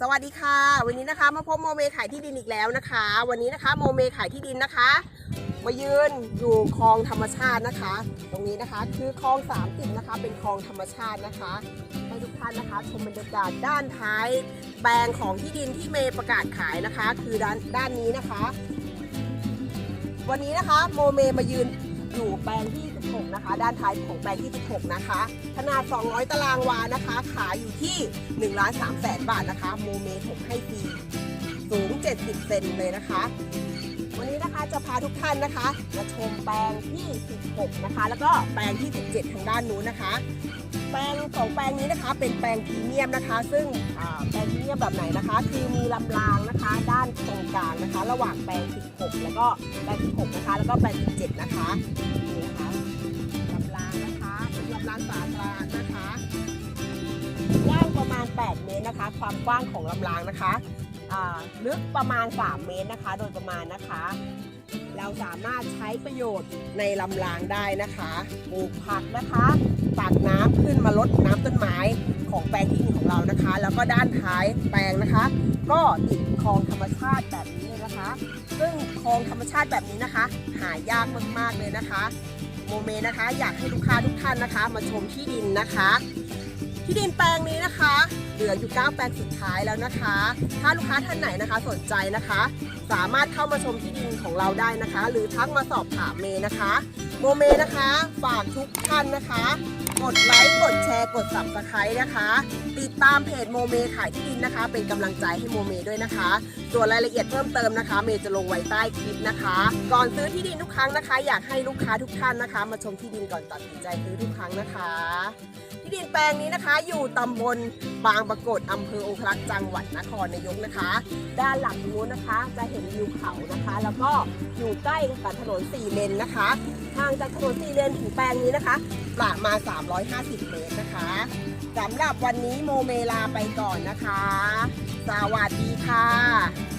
สวัสดีค่ะ วันนี้นะคะมาพบโมเมขายที่ดินอีกแล้วนะคะ วันนี้นะคะโมเมขายที่ดินนะคะ มายืนอยู่คลองธรรมชาตินะคะ ตรงนี้นะคะคือคลองสามสิบนะคะ เป็นคลองธรรมชาตินะคะให้ทุกท่านนะคะ ชมบรรยากาศด้านท้าย แปลงของที่ดินที่เมย์ประกาศขายนะคะ คือด้านด้านนี้นะคะ วันนี้นะคะโมเมมายืน อยู่แปลงที่ 16 นะคะ ด้านท้ายของแปลงที่ 16 นะคะ ขนาด 200 ตารางวานะคะ ขายอยู่ที่1ล้าน3แสนบาทนะคะ โมเมผมให้ฟรีสูง 70 เซนเลยนะคะ นะคะ จะพาทุกท่านนะคะมาชมแปลงที่ 16 นะคะ แล้วก็แปลงที่ 17 ทางด้านนู้นนะคะ แปลงสองแปลงนี้นะคะ เป็นแปลงพรีเมียมนะคะ ซึ่งแปลงพรีเมียมแบบไหนนะคะ คือมีลำรางนะคะ ด้านตรงกลางนะคะ ระหว่างแปลง 16 แล้วก็แปลง 16 นะคะ แล้วก็แปลง 17 นะคะนี่นะคะลำรางนะคะเป็นลำรางสาธารณะนะคะกว้างประมาณ 8 เมตรนะคะ ความกว้างของลำรางนะคะ ลึกประมาณ 3 เมตรนะคะ โดยประมาณนะคะ เราสามารถใช้ประโยชน์ในลำรางได้นะคะปลูกผักนะคะตักน้ำขึ้นมาลดน้ำต้นไม้ของแปลงที่ดินของเรานะคะ แล้วก็ด้านท้ายแปลงนะคะ ก็ติดคลองธรรมชาติแบบนี้เลยนะคะ ซึ่งคลองธรรมชาติแบบนี้นะคะ หายากมากๆเลยนะคะโมเมนะคะ อยากให้ลูกค้าทุกท่านนะคะ มาชมที่ดินนะคะ ที่ดินแปลงนี้นะคะ ลืออยู่ 9 แปลงสุดท้ายแล้วนะคะ ถ้าลูกค้าท่านไหนนะคะสนใจนะคะ สามารถเข้ามาชมที่ดินของเราได้นะคะ หรือทักมาสอบถามเมนะคะ โมเมนะคะ ฝากทุกท่านนะคะ กดไลค์กดแชร์กด subscribe นะคะ ติดตามเพจโมเมขายที่ดินนะคะ เป็นกำลังใจให้โมเมด้วยนะคะ ส่วนรายละเอียดเพิ่มเติมนะคะ เมย์จะลงไว้ใต้คลิปนะคะ ก่อนซื้อที่ดินทุกครั้งนะคะ อยากให้ลูกค้าทุกท่านนะคะ มาชมที่ดินก่อนตัดสินใจซื้อทุกครั้งนะคะ ที่ดินแปลงนี้นะคะ อยู่ตำบลบางปรากฏอำเภอองคลักษ์จังหวัดนครนายกนะคะ ด้านหลังนู้นนะคะ จะเห็นวิวเขานะคะ แล้วก็อยู่ใกล้กับถนนสี่เลนนะคะห่างจากถนนสี่เลนถึงแปลงนี้นะคะ ประมาณ150 เมตรนะคะสำหรับวันนี้โมเมลาไปก่อนนะคะ สวัสดีค่ะ